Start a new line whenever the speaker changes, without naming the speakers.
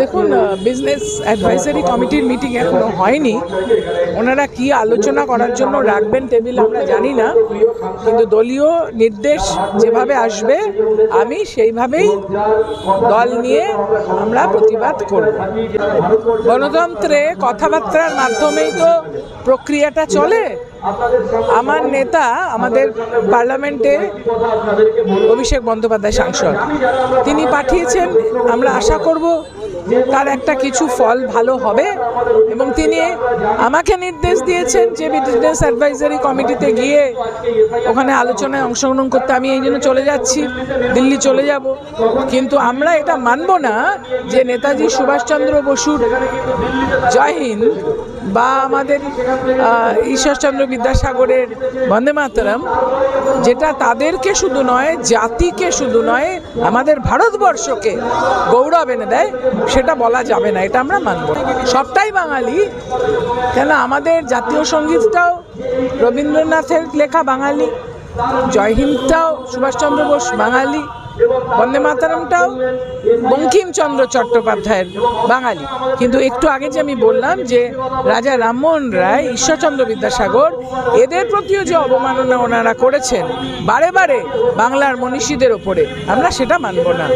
দেখুন business advisory কমিটির meeting এখনও হয়নি। ওনারা কি আলোচনা করার জন্য রাখবেন টেবিল আমরা জানি না। কিন্তু দলীয় নির্দেশ যেভাবে আসবে, আমি সেইভাবেই দল নিয়ে আমরা প্রতিবাদ করব। গণতন্ত্রে কথাবার্তার মাধ্যমেই তো প্রক্রিয়াটা চলে। আমার নেতা আমাদের পার্লামেন্টে অভিষেক বন্দ্যোপাধ্যায় সাংসদ। তিনি পাঠিয়েছেন আমরা আশা করব তার একটা কিছু ফল ভালো হবে এবং তিনি আমাকে নির্দেশ দিয়েছেন যে বিজনেস অ্যাডভাইজারি কমিটিতে গিয়ে ওখানে আলোচনায় অংশগ্রহণ করতে। আমি এই জন্য চলে যাচ্ছি দিল্লি চলে যাব। কিন্তু আমরা এটা মানব না যে নেতাজি সুভাষচন্দ্র বসুর জয় হিন্দ বা আমাদের ঈশ্বরচন্দ্র বিদ্যাসাগরের বন্দে মাতরম, যেটা তাদেরকে শুধু নয়, জাতিকে শুধু নয়, আমাদের ভারতবর্ষকে গৌরব এনে দেয়, সেটা বলা যাবে না, এটা আমরা মানব। সবটাই বাঙালি, কেন আমাদের জাতীয় সঙ্গীতটাও রবীন্দ্রনাথের লেখা বাঙালি জয় হিন্দটাও সুভাষচন্দ্র বোস বাঙালি বন্দে মাতারামটাও বঙ্কিমচন্দ্র চট্টোপাধ্যায়ের বাঙালি। কিন্তু একটু আগে যে আমি বললাম যে রাজা রামমোহন রায়, ঈশ্বরচন্দ্র বিদ্যাসাগর, এদের প্রতিও যে অবমাননা ওনারা করেছেন, বারে বারে বাংলার মনীষীদের ওপরে, আমরা সেটা মানব না।